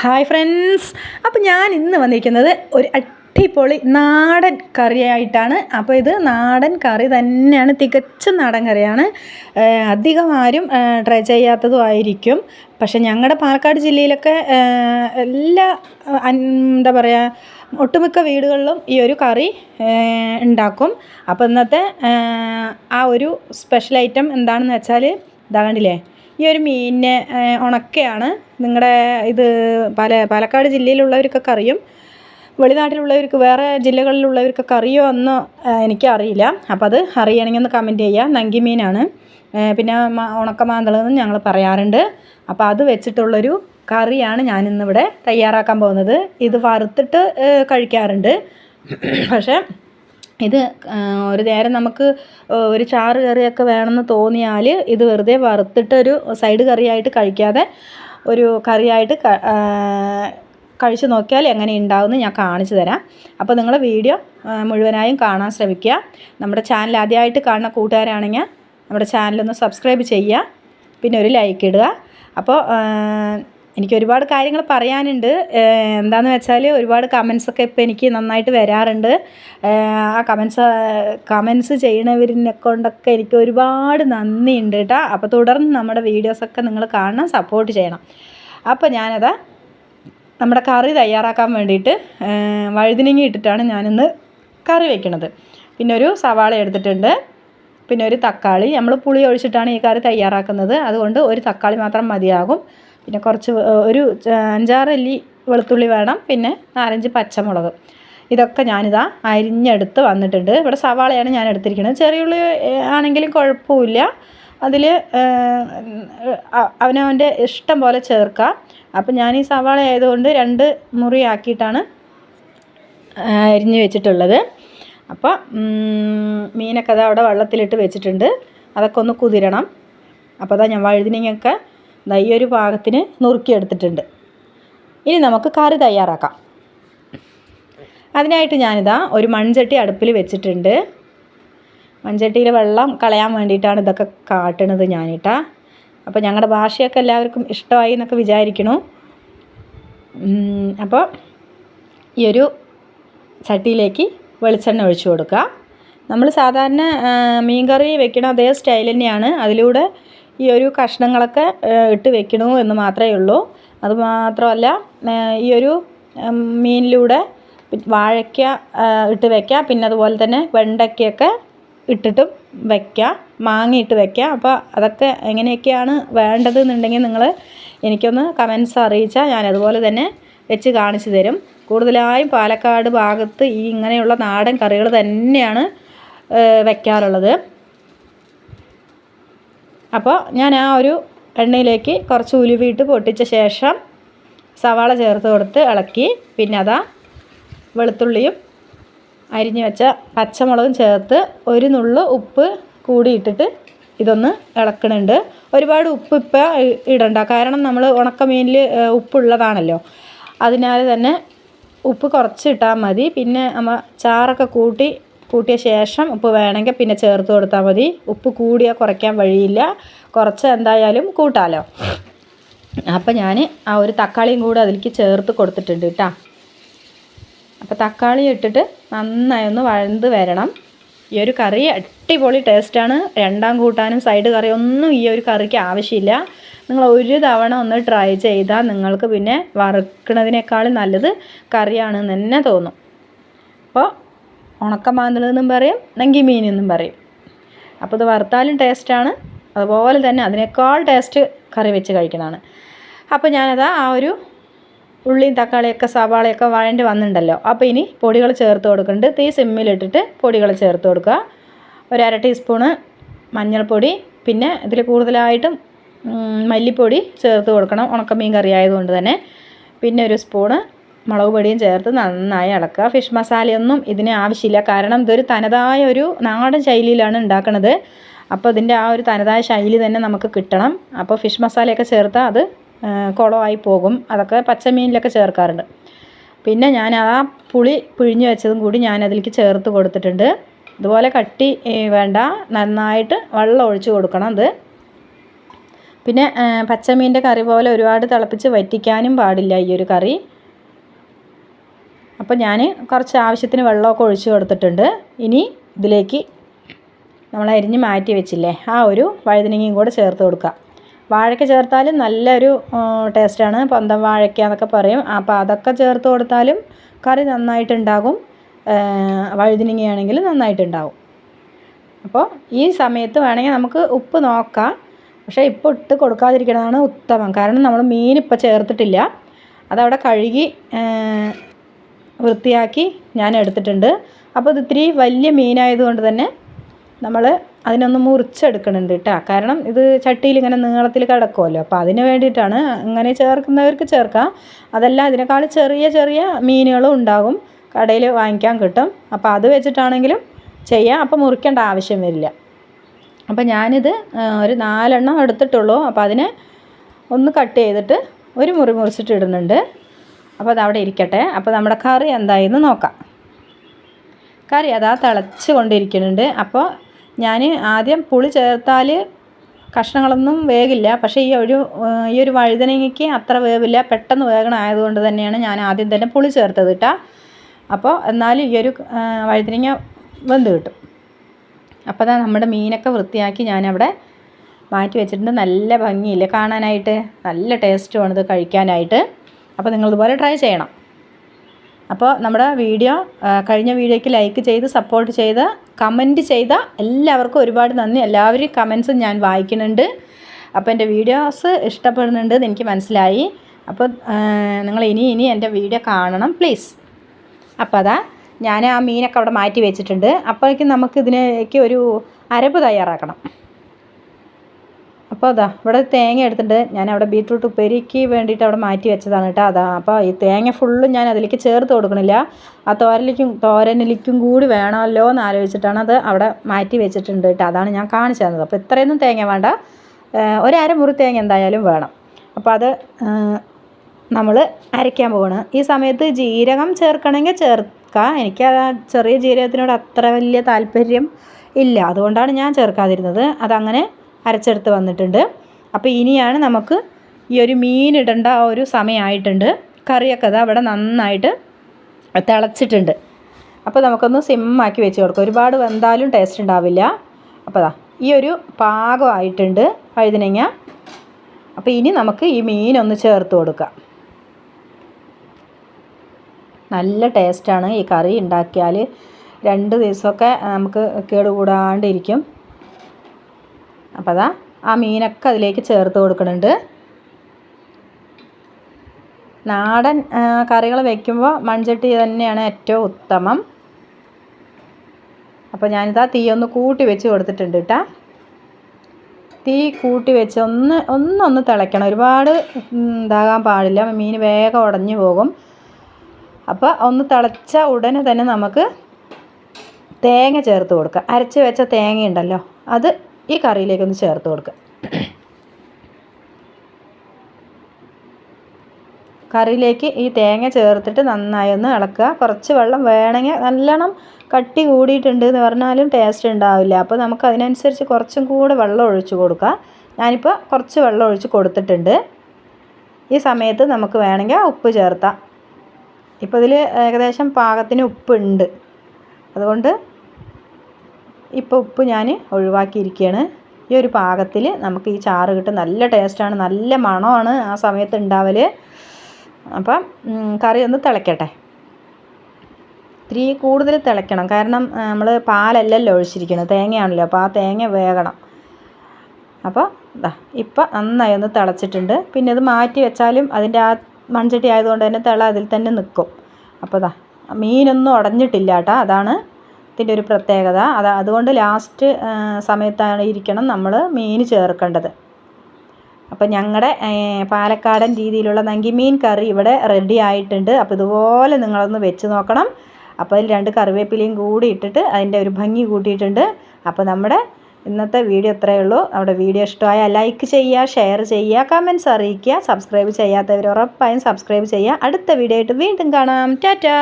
Hi friends അപ്പോൾ ഞാൻ ഇന്ന് വന്നിരിക്കുന്നത് ഒരു അടിപൊളി നാടൻ കറിയായിട്ടാണ്. അപ്പോൾ ഇത് നാടൻ കറി തന്നെയാണ് തികച്ചും നാടൻ കറിയാണ്. അധികം ആരും ട്രൈ ചെയ്യാത്തതും ആയിരിക്കും. പക്ഷേ ഞങ്ങളുടെ പാലക്കാട് ജില്ലയിലൊക്കെ എല്ലാ എന്താ പറയുക ഒട്ടുമിക്ക വീടുകളിലും ഈ ഒരു കറി ഉണ്ടാക്കും. അപ്പോൾ ഇന്നത്തെ ആ ഒരു സ്പെഷ്യൽ ഐറ്റം എന്താണെന്ന് വെച്ചാൽ ഇതാ കണ്ടില്ലേ ഈ ഒരു മീനിനെ ഉണക്കയാണ്. നിങ്ങളുടെ ഇത് പാല പാലക്കാട് ജില്ലയിലുള്ളവർക്കൊക്കെ അറിയും. വെളിനാട്ടിലുള്ളവർക്ക് വേറെ ജില്ലകളിലുള്ളവർക്കൊക്കെ അറിയോ എന്നോ എനിക്കറിയില്ല. അപ്പോൾ അത് അറിയണമെങ്കിൽ ഒന്ന് കമന്റ് ചെയ്യുക നങ്കി മീനാണ്. പിന്നെ മ- ഉണക്ക മാന്തളെന്ന് ഞങ്ങൾ പറയാറുണ്ട്. അപ്പോൾ അത് വെച്ചിട്ടുള്ളൊരു കറിയാണ് ഞാനിന്നിവിടെ തയ്യാറാക്കാൻ പോകുന്നത്. ഇത് വറുത്തിട്ട് കഴിക്കാറുണ്ട്. പക്ഷേ ഇത് ഒരു നേരം നമുക്ക് ഒരു ചാറ് കറിയൊക്കെ വേണമെന്ന് തോന്നിയാൽ ഇത് വെറുതെ വറുത്തിട്ടൊരു സൈഡ് കറിയായിട്ട് കഴിക്കാതെ ഒരു കറിയായിട്ട് കഴിച്ച് നോക്കിയാൽ എങ്ങനെ ഉണ്ടാവുമെന്ന് ഞാൻ കാണിച്ചു തരാം. അപ്പോൾ നിങ്ങൾ വീഡിയോ മുഴുവനായും കാണാൻ ശ്രമിക്കുക. നമ്മുടെ ചാനൽ ആദ്യമായിട്ട് കാണുന്ന കൂട്ടുകാരാണെങ്കിൽ നമ്മുടെ ചാനലൊന്ന് സബ്സ്ക്രൈബ് ചെയ്യുക. പിന്നെ ഒരു ലൈക്ക് ഇടുക. അപ്പോൾ എനിക്ക് ഒരുപാട് കാര്യങ്ങൾ പറയാനുണ്ട്. എന്താണെന്ന് വെച്ചാൽ ഒരുപാട് കമൻസൊക്കെ ഇപ്പോൾ എനിക്ക് നന്നായിട്ട് വരാറുണ്ട്. ആ കമൻസ് കമൻസ് ചെയ്യണവരിനെ കൊണ്ടൊക്കെ എനിക്ക് ഒരുപാട് നന്ദിയുണ്ട് കേട്ടോ. അപ്പോൾ തുടർന്ന് നമ്മുടെ വീഡിയോസൊക്കെ നിങ്ങൾ കാണണം സപ്പോർട്ട് ചെയ്യണം. അപ്പോൾ ഞാനത് നമ്മുടെ കറി തയ്യാറാക്കാൻ വേണ്ടിയിട്ട് വഴുതിനങ്ങി ഇട്ടിട്ടാണ് ഞാനിന്ന് കറി വെക്കണത്. പിന്നെ ഒരു സവാള എടുത്തിട്ടുണ്ട്. പിന്നെ ഒരു തക്കാളി. നമ്മൾ പുളി ഒഴിച്ചിട്ടാണ് ഈ കറി തയ്യാറാക്കുന്നത്. അതുകൊണ്ട് ഒരു തക്കാളി മാത്രം മതിയാകും. പിന്നെ കുറച്ച് ഒരു അഞ്ചാറ് അല്ലി വെളുത്തുള്ളി വേണം പിന്നെ നാലഞ്ച് പച്ചമുളക്. ഇതൊക്കെ ഞാനിതാ അരിഞ്ഞെടുത്ത് വന്നിട്ടുണ്ട്. ഇവിടെ സവാളയാണ് ഞാൻ എടുത്തിരിക്കുന്നത്. ചെറിയ ഉള്ളി ആണെങ്കിലും കുഴപ്പമില്ല. അതിൽ അവനവന്റെ ഇഷ്ടം പോലെ ചേർക്കാം. അപ്പം ഞാൻ ഈ സവാള ആയതുകൊണ്ട് രണ്ട് മുറിയാക്കിയിട്ടാണ് അരിഞ്ഞ് വെച്ചിട്ടുള്ളത്. അപ്പോൾ മീനൊക്കെ അത് അവിടെ വെള്ളത്തിലിട്ട് വെച്ചിട്ടുണ്ട്. അതൊക്കെ ഒന്ന് കുതിരണം. അപ്പോൾ അതാ ഞാൻ വഴുതിനങ്ങയൊക്കെ ദാ ഈ ഒരു പാകത്തിന് നുറുക്കിയെടുത്തിട്ടുണ്ട് ഇനി നമുക്ക് കറി തയ്യാറാക്കാം. അതിനായിട്ട് ഞാനിതാ ഒരു മൺചട്ടി അടുപ്പിൽ വെച്ചിട്ടുണ്ട്. മൺചട്ടിയിൽ വെള്ളം കളയാൻ വേണ്ടിയിട്ടാണ് ഇതൊക്കെ കാട്ടണത് ഞാനിട്ടാ. അപ്പോൾ ഞങ്ങളുടെ ഭാഷയൊക്കെ എല്ലാവർക്കും ഇഷ്ടമായി എന്നൊക്കെ വിചാരിക്കണു. അപ്പോൾ ഈ ഒരു ചട്ടിയിലേക്ക് വെളിച്ചെണ്ണ ഒഴിച്ചു കൊടുക്കുക നമ്മൾ സാധാരണ മീൻ കറി വെക്കണ അതേ സ്റ്റൈൽ തന്നെയാണ്. അതിലൂടെ ഈ ഒരു കഷ്ണങ്ങളൊക്കെ ഇട്ട് വെക്കണു എന്ന് മാത്രമേ ഉള്ളൂ. അതുമാത്രമല്ല ഈ ഒരു മീനിലൂടെ വാഴയ്ക്ക ഇട്ട് വെക്കാം. പിന്നെ അതുപോലെ തന്നെ വെണ്ടയ്ക്കയൊക്കെ ഇട്ടിട്ടും വെക്കുക മാങ്ങ ഇട്ട് അപ്പോൾ അതൊക്കെ എങ്ങനെയൊക്കെയാണ് വേണ്ടതെന്നുണ്ടെങ്കിൽ നിങ്ങൾ എനിക്കൊന്ന് കമൻസ് അറിയിച്ചാൽ ഞാൻ അതുപോലെ തന്നെ വെച്ച് കാണിച്ചു തരും. കൂടുതലായും പാലക്കാട് ഭാഗത്ത് ഈ ഇങ്ങനെയുള്ള നാടൻ കറികൾ തന്നെയാണ് വെക്കാറുള്ളത്. അപ്പോൾ ഞാൻ ആ ഒരു എണ്ണയിലേക്ക് കുറച്ച് ഉലുവിയിട്ട് പൊട്ടിച്ച ശേഷം സവാള ചേർത്ത് കൊടുത്ത് ഇളക്കി. പിന്നെ അതാ വെളുത്തുള്ളിയും അരിഞ്ഞു വെച്ച പച്ചമുളകും ചേർത്ത് ഒരു നുള്ളു ഉപ്പ് കൂടി ഇട്ടിട്ട് ഇതൊന്ന് ഇളക്കണുണ്ട്. ഒരുപാട് ഉപ്പ് ഇപ്പം ഇടണ്ട. കാരണം നമ്മൾ ഉണക്കമീനിൽ ഉപ്പുള്ളതാണല്ലോ. അതിനാൽ തന്നെ ഉപ്പ് കുറച്ച് ഇട്ടാൽ മതി. പിന്നെ നമ്മൾ ചാറൊക്കെ കൂട്ടി കൂട്ടിയ ശേഷം ഉപ്പ് വേണമെങ്കിൽ പിന്നെ ചേർത്ത് കൊടുത്താൽ മതി. ഉപ്പ് കൂടിയാൽ കുറയ്ക്കാൻ വഴിയില്ല. കുറച്ച് എന്തായാലും കൂട്ടാലോ. അപ്പം ഞാൻ ആ ഒരു തക്കാളിയും കൂടെ അതിലേക്ക് ചേർത്ത് കൊടുത്തിട്ടുണ്ട് കേട്ടോ. അപ്പോൾ തക്കാളി ഇട്ടിട്ട് നന്നായി ഒന്ന് വഴണ്ട് വരണം. ഈ ഒരു കറി അടിപൊളി ടേസ്റ്റാണ്. രണ്ടാം കൂട്ടാനും സൈഡ് കറി ഒന്നും ഈ ഒരു കറിക്ക് ആവശ്യമില്ല. നിങ്ങൾ ഒരു തവണ ഒന്ന് ട്രൈ ചെയ്താൽ നിങ്ങൾക്ക് പിന്നെ വറുക്കുന്നതിനേക്കാളും നല്ലത് കറിയാണെന്ന് തന്നെ തോന്നും. അപ്പോൾ ഉണക്കമാന്തൽ എന്നും പറയും നങ്കി മീൻ എന്നും പറയും. അപ്പോൾ ഇത് വറുത്താലും ടേസ്റ്റാണ്. അതുപോലെ തന്നെ അതിനേക്കാൾ ടേസ്റ്റ് കറി വെച്ച് കഴിക്കുന്നതാണ് അപ്പോൾ ഞാനതാ ആ ഒരു ഉള്ളിയും തക്കാളിയൊക്കെ സവാളയൊക്കെ വഴണ്ടി വന്നിട്ടുണ്ടല്ലോ അപ്പോൾ ഇനി പൊടികൾ ചേർത്ത് കൊടുക്കുന്നുണ്ട് തീ സിമ്മിലിട്ടിട്ട് പൊടികൾ ചേർത്ത് കൊടുക്കുക. ഒരു അര ടീസ്പൂണ് മഞ്ഞൾപ്പൊടി പിന്നെ ഇതിൽ കൂടുതലായിട്ടും മല്ലിപ്പൊടി ചേർത്ത് കൊടുക്കണം. ഉണക്കമീൻ കറി ആയതുകൊണ്ട് തന്നെ. പിന്നെ ഒരു സ്പൂണ് മുളക് പൊടിയും ചേർത്ത് നന്നായി ഇളക്കുക ഫിഷ് മസാലയൊന്നും ഇതിന് ആവശ്യമില്ല. കാരണം ഇതൊരു തനതായ ഒരു നാടൻ ശൈലിയിലാണ് ഉണ്ടാക്കുന്നത് അപ്പോൾ ഇതിന്റെ ആ ഒരു തനതായ ശൈലി തന്നെ നമുക്ക് കിട്ടണം. അപ്പോൾ ഫിഷ് മസാലയൊക്കെ ചേർത്താൽ അത് കുളമായി പോകും. അതൊക്കെ പച്ചമീനിലൊക്കെ ചേർക്കാറുണ്ട്. പിന്നെ ഞാൻ ആ പുളി പിഴിഞ്ഞ് വെച്ചതും കൂടി ഞാൻ അതിലേക്ക് ചേർത്ത് കൊടുത്തിട്ടുണ്ട്. ഇതുപോലെ കട്ടി വേണ്ട. നന്നായിട്ട് വെള്ളം ഒഴിച്ച് കൊടുക്കണം ഇത് പിന്നെ പച്ചമീന്റെ കറി പോലെ ഒരുപാട് തിളപ്പിച്ച് വറ്റിക്കാനും പാടില്ല ഈ ഒരു കറി. അപ്പോൾ ഞാൻ കുറച്ച് ആവശ്യത്തിന് വെള്ളമൊക്കെ ഒഴിച്ച് കൊടുത്തിട്ടുണ്ട്. ഇനി ഇതിലേക്ക് നമ്മൾ അരിഞ്ഞ് മാറ്റി വെച്ചില്ലേ ആ ഒരു വഴുതനങ്ങയും കൂടെ ചേർത്ത് കൊടുക്കുക വാഴയ്ക്ക ചേർത്താലും നല്ലൊരു ടേസ്റ്റാണ് പന്തം വാഴയ്ക്ക എന്നൊക്കെ പറയും. അപ്പോൾ അതൊക്കെ ചേർത്ത് കൊടുത്താലും കറി നന്നായിട്ടുണ്ടാകും. വഴുതനങ്ങയാണെങ്കിൽ നന്നായിട്ടുണ്ടാകും. അപ്പോൾ ഈ സമയത്ത് വേണമെങ്കിൽ നമുക്ക് ഉപ്പ് നോക്കാം. പക്ഷേ ഇപ്പോൾ ഇട്ട് കൊടുക്കാതിരിക്കണതാണ് ഉത്തമം. കാരണം നമ്മൾ മീൻ ഇപ്പോൾ ചേർത്തിട്ടില്ല. അതവിടെ കഴുകി വൃത്തിയാക്കി ഞാൻ എടുത്തിട്ടുണ്ട്. അപ്പോൾ ഇത് ഇത്തിരി വലിയ മീനായതുകൊണ്ട് തന്നെ നമ്മൾ അതിനൊന്ന് മുറിച്ചെടുക്കണുണ്ട് കേട്ടോ. കാരണം ഇത് ചട്ടിയിൽ ഇങ്ങനെ നീളത്തിൽ കിടക്കുമല്ലോ. അപ്പോൾ അതിന് വേണ്ടിയിട്ടാണ് അങ്ങനെ ചേർക്കുന്നവർക്ക് ചേർക്കാം. അതല്ല അതിനേക്കാൾ ചെറിയ ചെറിയ മീനുകളും ഉണ്ടാകും. കടയിൽ വാങ്ങിക്കാൻ കിട്ടും. അപ്പോൾ അത് വെച്ചിട്ടാണെങ്കിലും ചെയ്യാം. അപ്പോൾ മുറിക്കേണ്ട ആവശ്യം വരില്ല. അപ്പോൾ ഞാനിത് ഒരു നാലെണ്ണം എടുത്തിട്ടുള്ളൂ. അപ്പോൾ അതിനെ ഒന്ന് കട്ട് ചെയ്തിട്ട് ഒരു മുറി മുറിച്ചിട്ട് ഇടുന്നുണ്ട്. അപ്പോൾ അത് അവിടെ ഇരിക്കട്ടെ. അപ്പോൾ നമ്മുടെ കറി എന്തായെന്ന് നോക്കാം. കറി അതാ തിളച്ച് കൊണ്ടിരിക്കുന്നുണ്ട്. അപ്പോൾ ഞാൻ ആദ്യം പുളി ചേർത്താൽ കഷ്ണങ്ങളൊന്നും വേഗില്ല പക്ഷേ ഈ ഒരു ഈ ഒരു വഴുതനങ്ങയ്ക്ക് അത്ര വേവില്ല. പെട്ടെന്ന് വേഗണമായതുകൊണ്ട് തന്നെയാണ് ഞാൻ ആദ്യം തന്നെ പുളി ചേർത്തത് കേട്ടോ. അപ്പോൾ എന്നാലും ഈ ഒരു വഴുതനങ്ങ വെന്ത് കിട്ടും. അപ്പോൾ അതാ നമ്മുടെ മീനൊക്കെ വൃത്തിയാക്കി ഞാനവിടെ മാറ്റി വെച്ചിട്ടുണ്ട്. നല്ല ഭംഗിയില്ലേ കാണാനായിട്ട്? നല്ല ടേസ്റ്റുമാണ് ഇത് കഴിക്കാനായിട്ട്. അപ്പോൾ നിങ്ങൾ നിങ്ങളിതുപോലെ ട്രൈ ചെയ്യണം. അപ്പോൾ നമ്മുടെ വീഡിയോ കഴിഞ്ഞ വീഡിയോയ്ക്ക് ലൈക്ക് ചെയ്ത് സപ്പോർട്ട് ചെയ്ത് കമന്റ് ചെയ്ത എല്ലാവർക്കും ഒരുപാട് നന്ദി. എല്ലാവരും കമൻസും ഞാൻ വായിക്കുന്നുണ്ട്. അപ്പോൾ എന്റെ വീഡിയോസ് ഇഷ്ടപ്പെടുന്നുണ്ട് എന്ന് എനിക്ക് മനസ്സിലായി. അപ്പോൾ നിങ്ങൾ ഇനി ഇനി എന്റെ വീഡിയോ കാണണം പ്ലീസ് അപ്പോൾ അതാ ഞാൻ ആ മീനൊക്കെ അവിടെ മാറ്റി വെച്ചിട്ടുണ്ട്. അപ്പോഴേക്കും നമുക്ക് ഇതിനേക്ക് ഒരു അരപ്പ് തയ്യാറാക്കണം. അപ്പോൾ അതാ ഇവിടെ തേങ്ങ എടുത്തിട്ടുണ്ട്. ഞാൻ അവിടെ ബീട്രൂട്ട് ഉപ്പേരിക്ക് വേണ്ടിയിട്ട് അവിടെ മാറ്റി വെച്ചതാണ് കേട്ടോ അതാ. അപ്പോൾ ഈ തേങ്ങ ഫുള്ളും ഞാൻ അതിലേക്ക് ചേർത്ത് കൊടുക്കണില്ല. ആ തോരലിക്കും തോരനിലേക്കും കൂടി വേണമല്ലോ എന്ന് ആലോചിച്ചിട്ടാണ് അത് അവിടെ മാറ്റി വെച്ചിട്ടുണ്ട് കേട്ടോ. അതാണ് ഞാൻ കാണിച്ചു തന്നത്. അപ്പോൾ ഇത്രയൊന്നും തേങ്ങ വേണ്ട. ഒരര മുറി തേങ്ങ എന്തായാലും വേണം. അപ്പോൾ അത് നമ്മൾ അരയ്ക്കാൻ പോവാണ്. ഈ സമയത്ത് ജീരകം ചേർക്കണമെങ്കിൽ ചേർക്കാം. എനിക്ക് ആ ചെറിയ ജീരകത്തിനോട് അത്ര വലിയ താല്പര്യം ഇല്ല. അതുകൊണ്ടാണ് ഞാൻ ചേർക്കാതിരുന്നത്. അതങ്ങനെ അരച്ചെടുത്ത് വന്നിട്ടുണ്ട്. അപ്പോൾ ഇനിയാണ് നമുക്ക് ഈ ഒരു മീൻ ആ ഒരു സമയമായിട്ടുണ്ട്. കറിയൊക്കെ അത് അവിടെ നന്നായിട്ട് തിളച്ചിട്ടുണ്ട്. അപ്പോൾ നമുക്കൊന്ന് സിമ്മാക്കി വെച്ച് കൊടുക്കാം. ഒരുപാട് വെന്താലും ടേസ്റ്റ് ഉണ്ടാവില്ല. അപ്പോൾ അതാ ഈ ഒരു പാകമായിട്ടുണ്ട് വഴുതനങ്ങ. അപ്പോൾ ഇനി നമുക്ക് ഈ മീനൊന്ന് ചേർത്ത് കൊടുക്കാം. നല്ല ടേസ്റ്റാണ് ഈ കറി. ഉണ്ടാക്കിയാൽ രണ്ട് ദിവസമൊക്കെ നമുക്ക് കേടുകൂടാണ്ടിരിക്കും. അപ്പോൾ അതാ ആ മീനൊക്കെ അതിലേക്ക് ചേർത്ത് കൊടുക്കുന്നുണ്ട്. നാടൻ കറികൾ വയ്ക്കുമ്പോൾ മൺചട്ടി തന്നെയാണ് ഏറ്റവും ഉത്തമം. അപ്പോൾ ഞാനിതാ തീ ഒന്ന് കൂട്ടി വെച്ച് കൊടുത്തിട്ടുണ്ട് കേട്ടോ. തീ കൂട്ടി വെച്ച് ഒന്ന് ഒന്നൊന്ന് തിളയ്ക്കണം. ഒരുപാട് ഇതാകാൻ പാടില്ല. മീൻ വേഗം ഉടഞ്ഞു പോകും. അപ്പോൾ ഒന്ന് തിളച്ച ഉടനെ തന്നെ നമുക്ക് തേങ്ങ ചേർത്ത് കൊടുക്കുക അരച്ച് വെച്ച തേങ്ങ ഉണ്ടല്ലോ അത് ഈ കറിയിലേക്ക് ഒന്ന് ചേർത്ത് കൊടുക്കുക കറിയിലേക്ക് ഈ തേങ്ങ ചേർത്തിട്ട് നന്നായി ഒന്ന് ഇളക്കുക. കുറച്ച് വെള്ളം വേണമെങ്കിൽ നല്ലോണം കട്ടി കൂടിയിട്ടുണ്ട് എന്ന് പറഞ്ഞാലും ടേസ്റ്റ് ഉണ്ടാവില്ല. അപ്പോൾ നമുക്ക് അതിനനുസരിച്ച് കുറച്ചും കൂടെ വെള്ളം ഒഴിച്ചു കൊടുക്കുക ഞാനിപ്പോൾ കുറച്ച് വെള്ളം ഒഴിച്ച് കൊടുത്തിട്ടുണ്ട്. ഈ സമയത്ത് നമുക്ക് വേണമെങ്കിൽ ഉപ്പ് ചേർത്താം. ഇപ്പോൾ ഇതിൽ ഏകദേശം പാകത്തിന് ഉപ്പുണ്ട്. അതുകൊണ്ട് ഇപ്പോൾ ഉപ്പ് ഞാൻ ഒഴിവാക്കിയിരിക്കുകയാണ് ഈ ഒരു പാകത്തിൽ നമുക്ക് ഈ ചാറ് കിട്ടും. നല്ല ടേസ്റ്റാണ് നല്ല മണമാണ് ആ സമയത്ത് ഉണ്ടാവൽ അപ്പം കറി ഒന്ന് തിളയ്ക്കട്ടെ ഇത്തിരി കൂടുതൽ തിളയ്ക്കണം കാരണം നമ്മൾ പാലല്ലല്ലോ ഒഴിച്ചിരിക്കുന്നത് തേങ്ങയാണല്ലോ. അപ്പോൾ ആ തേങ്ങ വേകണം. അപ്പോൾ ഇതാ ഇപ്പം നന്നായി ഒന്ന് തിളച്ചിട്ടുണ്ട്. പിന്നെ അത് മാറ്റി വെച്ചാലും അതിന്റെ ആ മൺചട്ടി ആയതുകൊണ്ട് തന്നെ തിള അതിൽ തന്നെ നിൽക്കും അപ്പോൾ ഇതാ മീനൊന്നും ഉടഞ്ഞിട്ടില്ല കേട്ടോ. അതാണ് ഇതിന്റെ ഒരു പ്രത്യേകത. അത് അതുകൊണ്ട് ലാസ്റ്റ് സമയത്താണ് ഇരിക്കണം നമ്മൾ മീൻ ചേർക്കേണ്ടത്. അപ്പോൾ ഞങ്ങളുടെ പാലക്കാടൻ രീതിയിലുള്ള നങ്കിമീൻ കറി ഇവിടെ റെഡി ആയിട്ടുണ്ട്. അപ്പോൾ ഇതുപോലെ നിങ്ങളൊന്ന് വെച്ച് നോക്കണം. അപ്പോൾ അതിൽ രണ്ട് കറിവേപ്പിലയും കൂടി ഇട്ടിട്ട് അതിന്റെ ഒരു ഭംഗി കൂട്ടിയിട്ടുണ്ട്. അപ്പോൾ നമ്മുടെ ഇന്നത്തെ വീഡിയോ ഇത്രയേ ഉള്ളൂ. നമ്മുടെ വീഡിയോ ഇഷ്ടമായ ലൈക്ക് ചെയ്യുക ഷെയർ ചെയ്യുക കമൻസ് അറിയിക്കുക സബ്സ്ക്രൈബ് ചെയ്യാത്തവർ ഉറപ്പായും സബ്സ്ക്രൈബ് ചെയ്യുക. അടുത്ത വീഡിയോ ആയിട്ട് വീണ്ടും കാണാം. ടാറ്റാ!